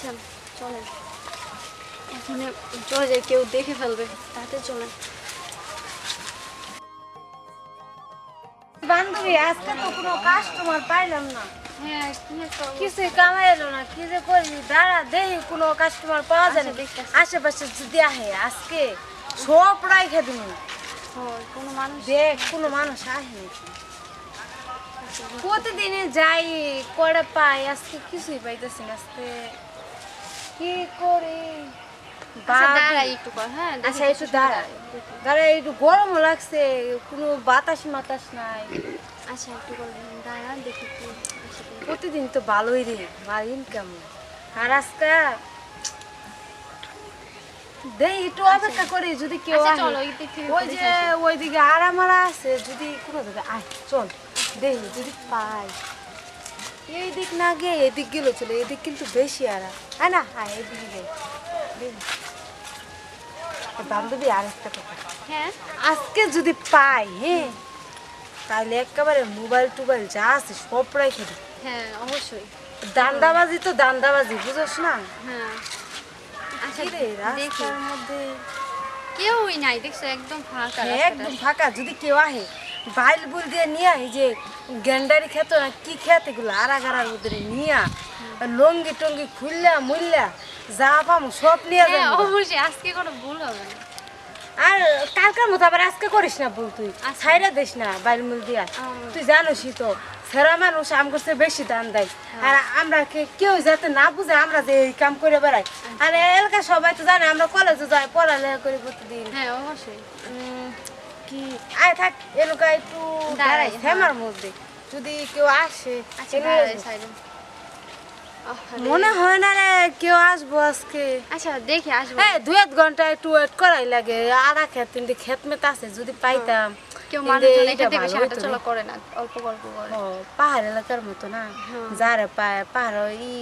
চলেন। এখানে চলে যাই কেউ দেখে ফেলবে তাতে চলেন বান্ধবী আজকে তো কোনো কাস্টমার পাইলাম না। হ্যাঁ কি একটা কিছু কামাই এলো না কি যে করি দাঁড়া দেখি কোনো কাস্টমার পাওয়া যায় না আচ্ছা, আশেপাশে যদি আহে আজকে সব রাইখে দিন কোনো মানুষ দেখ কোনো মানুষ আহে প্রতিদিনে যাই করে পাই আজকে কিছুই পাইতেছি না আজকে কি করি? আচ্ছা একটু হ্যাঁ আচ্ছা একটু দাঁড়া দাঁড়া একটু গরম লাগছে কোনো বাতাস মাতাস নাই। আচ্ছা একটু করে দাঁড়া দেখি। প্রতিদিন তো ভালোই রে ভালো ইনকাম আর আজকে দেই একটু অপেক্ষা করি যদি কেউ ওই যে ওইদিকে আরামারা আছে যদি কোনো জায়গায় আয় চল দেই যদি পাই। এই দিক না গিয়ে এদিক গেল চলে এদিক কিন্তু বেশি আরাম হ্যাঁ না হ্যাঁ এদিকে যাই দেই। আর বান্ধবী আরেকটা কথা। হ্যাঁ? আজকে যদি পাই হ্যাঁ তাহলে একেবারে মোবাইল টোবাইল যা আছে সব রেখে দিই হ্যাঁ অবশ্যই। দান্দাবাজি তো দান্দাবাজি বুঝোস না? হ্যাঁ। আচ্ছা রাস্তার মধ্যে কেউই নাই দেখছ একদম ফাঁকা হ্যাঁ, একদম ফাঁকা যদি কেউ আহে। বাইল বুল দিয়ে নিয়ে এই যে গেন্ডারি খেত না কি খেত এগুলো? আড়াগাড়ার মধ্যে নিয়ে লঙ্গি টঙ্গি খুললা মুললা যা পাম সব নিয়ে হ্যাঁ অবশ্যই আজকে কোনো ভুল হবে না। আর কালকার মতো আবার আজকে করিস না বল তুই? আচ্ছা। ছাইরা দিস না বাইল মুল দিয়া। তুই জানোসই তো সেরা মানুষ আম করছে বেশি দাম দেয়। আর আমরা কেউ যাতে না বুঝে আমরা যে এই কাম করে বেড়াই। আচ্ছা। আর এলাকা সবাই তো জানে আমরা কলেজে যাই পড়ালেখা করি প্রতিদিন। হ্যাঁ অবশ্যই। কি? আয় থাক এলাকা একটু দাঁড়াই, দাঁড়াই হ্যাঁ। হেমার মধ্যে। যদি কেউ আসে মনে হয় না রে কেউ আসব আজকে। আচ্ছা দেখি আসব। হ্যাঁ দুই এক ঘণ্টা একটু ওয়েট করাই লাগে। আড়া খেত তিনটে খেত মেত আছে যদি পাইতাম। কেউ কিন্তু মানুষজন বেশি হইতো হাঁটাচলা করে না অল্প গল্প করে। পাহাড় এলাকার মতো না। হ্যাঁ। যারে পায় পাহাড় ই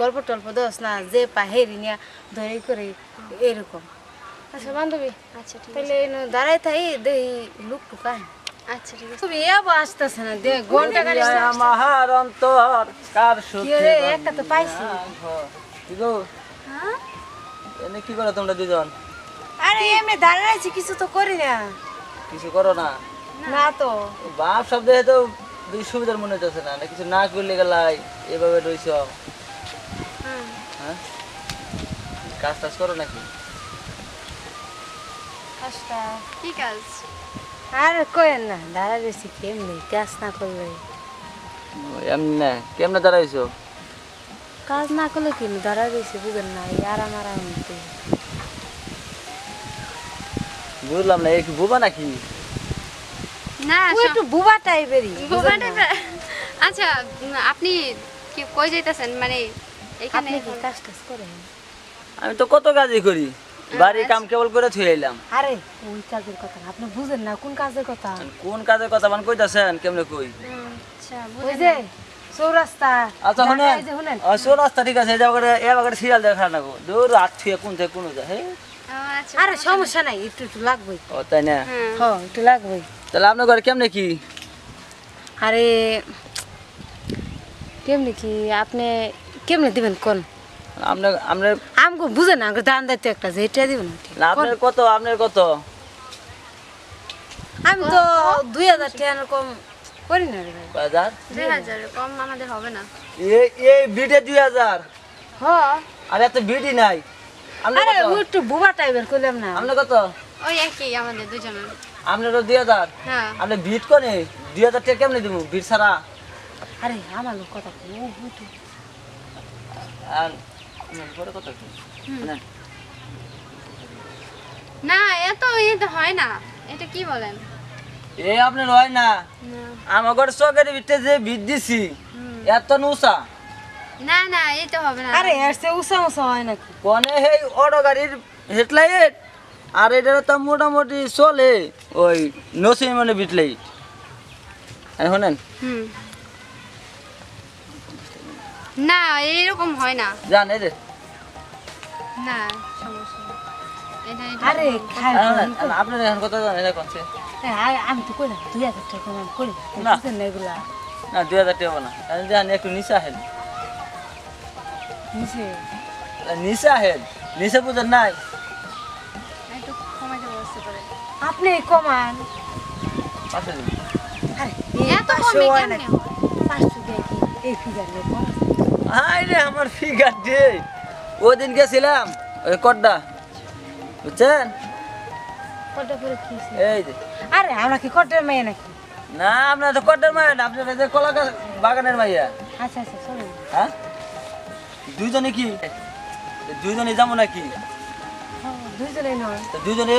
গল্প টল্প দোস না যে পায় হেরি নিয়ে ধরে করে এরকম। আচ্ছা বান্ধবী? আচ্ছা ঠিক আছে। তাহলে এনে দাঁড়াই থাই লুক টুকায় আচ্ছা ঠিক আছে। তুমি আসতেছে না ঘণ্টা গাড়ি অন্তর কার কি সুখে রে একটা তো পাইছি। কি গো? হ্যাঁ? এনে কি করো তোমরা দুজন? আরে এমনি আছি কিছু তো করি না। কিছু করো না? না তো। বাপ সব দেখে তো দুই সুবিধার মনে হচ্ছে না না কিছু না করলে গেলাই এভাবে রইছ। হ্যাঁ। হ্যাঁ? কাজ টাজ করো নাকি? কাজটা কি কাজ? আর কয়েন না দাঁড়া রয়েছি কেমনি? কাজ না করলে? এমনি না কেমনে দাঁড়াইছো? কাজ না করলে কি দাঁড়া রয়েছি বুঝেন না এই আরাম আরাম। বুঝলাম না এই কি বুবা নাকি? না ও একটু বুবা টাইপেরই বুবা টাইপের। আচ্ছা আপনি কি কই যাইতেছেন? মানে এখানে আপনি কাজ টাজ করেন? আমি তো কত কাজই করি। বাড়ি কাম কেবল করে থুয়ে এলাম আরে ওই কাজের কথা আপনি বুঝেন না কোন কাজের কথা? কোন কাজের কথা মানে কইতাছেন কেমনে কই? আচ্ছা ওই যে চৌরাস্তা আচ্ছা শুনেন। ঠিক আছে সিরিয়াল দেখা না গো। দূর রাত থুয়ে কোন থেকে কোন যায় হে? ও, আচ্ছা আরে সমস্যা নাই। একটু একটু ও তাই না? হ্যাঁ। একটু লাগবেই তাহলে আপনার ঘরে কেমনে কি? আরে কেমনি কি আপনি কেমনে দিবেন কোন? আপনার আপনার বুঝেন না আমগো দান দায়িত্ব একটা যে এটা। না, আপনার কত আপনার কত? আমি তো দুই হাজার টাকা কম করি না রে বাজার দুই হাজার? কম আমাদের হবে না। এই এই বিটে দুই হাজার? হ। আর এত বিটি নাই। আপনার আরে ও একটু বুবা টাইপের করলাম না। আপনার কত? ওই একই আমাদের দুজনের। আপনার দুই হাজার? হ্যাঁ। আপনি বিট কোনে? দুই হাজার টাকা কেমনে দিব বিট ছাড়া? আরে আমার কথা ও একটু আর পরে কত কি? না, না এত এতে হয় না। এটা কি বলেন? এই আপনার হয় না। আমার ঘরে চকের বিটে যে বিট দিছি এত নুসা না না এই তো হবে না। আরে এর সে উষা হয় নাকি? কোনে সেই অটো গাড়ির হেডলাইট আর এটা তো মোটামুটি চলে ওই নসি মানে বিটলাইট শোনেন। হুম। না এইরকম হয় না। জান এই যে। না সমস্যা নেই। এটা এটা আরে খাই আপনার এখন জানেন? আমি তো কইলাম দুই হাজার টাকা কম আমি করি না। এগুলা না দুই হাজার টাকা না তাহলে জান একটু নিচে আসেন নিচে নিচে আহেন নিচে বুঝেন নাই আপনি কমান দিন। হয়? হয়? দিয়ে আমার ফিগার ডে ওই দিন গেছিলাম ওই কড্ডা বুঝছেন? কটা করে কি এই যে। আরে আমরা কি নাকি? না আপনার তো কড্ডার না আপনার যে কলা গাছ বাগানের মাইয়া। আচ্ছা আচ্ছা চলুন হ্যাঁ? দুইজনে কি? দুইজনে যাব নাকি? হ্যাঁ, নয়। দুইজনে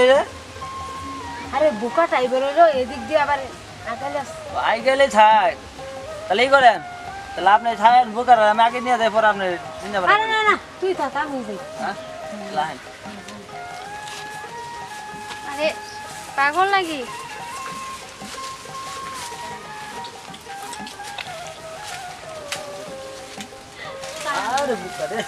আরে বোকা টাইপের এদিক দিয়ে আবার আগালে আই গেলে থাক তাহলে এই করেন। তাহলে আপনি থাকেন বোকার আমি আগে নিয়ে যাই পরে আপনি চিন্তা আরে করেন না না তুই থাক আমি যাই। হ্যাঁ? লাইন আরে পাগল নাকি? আরে বোকা রে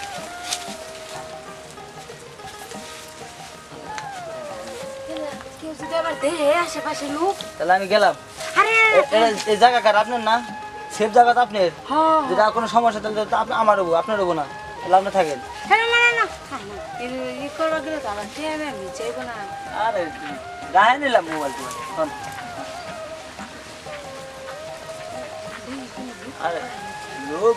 কেউ যদি আবার দেহে আশেপাশে লোক। তাহলে আমি গেলাম। আরে এই জায়গা কার? আপনার না? সেফ জায়গা তো আপনার? হ্যাঁ। যদি আর কোনো সমস্যা তাহলে তো আপনি আমার হব আপনার হব না। তাহলে আপনি থাকেন। হ্যাঁ আরে গায়ে নিলাম আরে লোক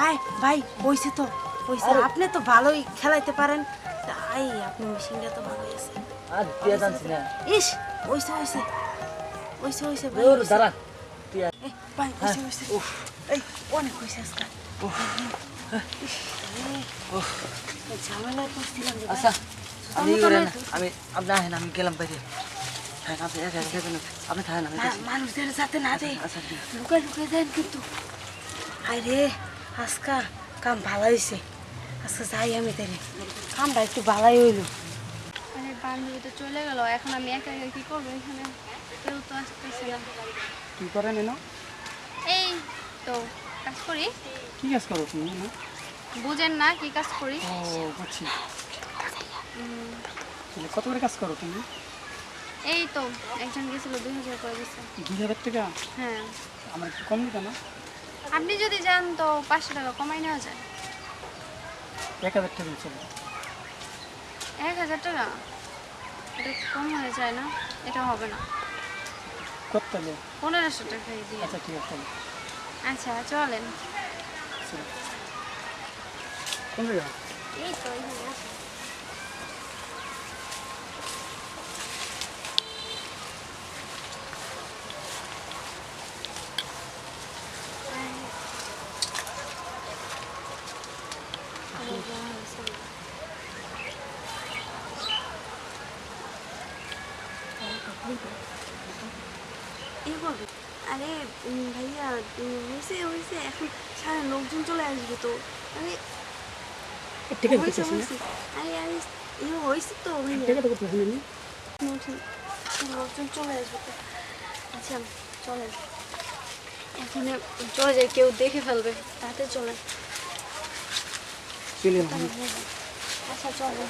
হাই ভাই হইছে তো আরে। আপনি তো ভালোই খেলাইতে পারেন। আই আপনি মেশিনটা তো ভালোই আছে। আর দিয়ে জানছি না। ইস হইছে হইছে। হইছে হইছে ভাই দূর হইছে। দাঁড়া এই, ভাই হইছে হইছে এই অনেক হইছে আজকে। আচ্ছা আমি করেন আমি আপনি আহেন আমি গেলাম বাইরে হ্যাঁ আপনি থাকেন আমি মানুষদের যাতে না দেয় আচ্ছা। লুকাই লুকাই দেন কিন্তু হায় রে আজকা কাম ভালো হয়েছে আজকে যাই আমি তাই কামটা একটু ভালোই হইল আরে বান্ধবী তো চলে গেল এখন আমি একা একা কি করব এখানে? কেউ তো আসতেছে না। কি করেন এনো? এই তো কাজ করি। কি কাজ করো তুমি এনো? বুঝেন না কি কাজ করি। ও বুঝছি। তাহলে কত করে কাজ করো তুমি? এই তো একজন গেছিল দুই হাজার করে দিচ্ছে দুই হাজার টাকা? হ্যাঁ। আমার একটু কম দিতে না? আপনি যদি যান তো পাঁচশো টাকা কমাই নেওয়া যায়। এক হাজার টাকা চলো। এক হাজার টাকা? এটা কম হয়ে যায় না? এটা হবে না। কত তাহলে পনেরোশো টাকাই দিয়ে। আচ্ছা ঠিক আছে। তাহলে আচ্ছা চলেন। চলো। কোন জায়গা এই তো এখানে আছে। বলবে আরে ভাইয়া হয়েছে হয়েছে এখন সারা লোকজন চলে আসবে তো। আরে হয়েছে হয়েছে। আরে আরে এ হয়েছে তো লোকজন চলে আসবে তো। আচ্ছা চলেন। এখন চলে যায় কেউ দেখে ফেলবে। তাতে চলে এলাম আচ্ছা চলেন।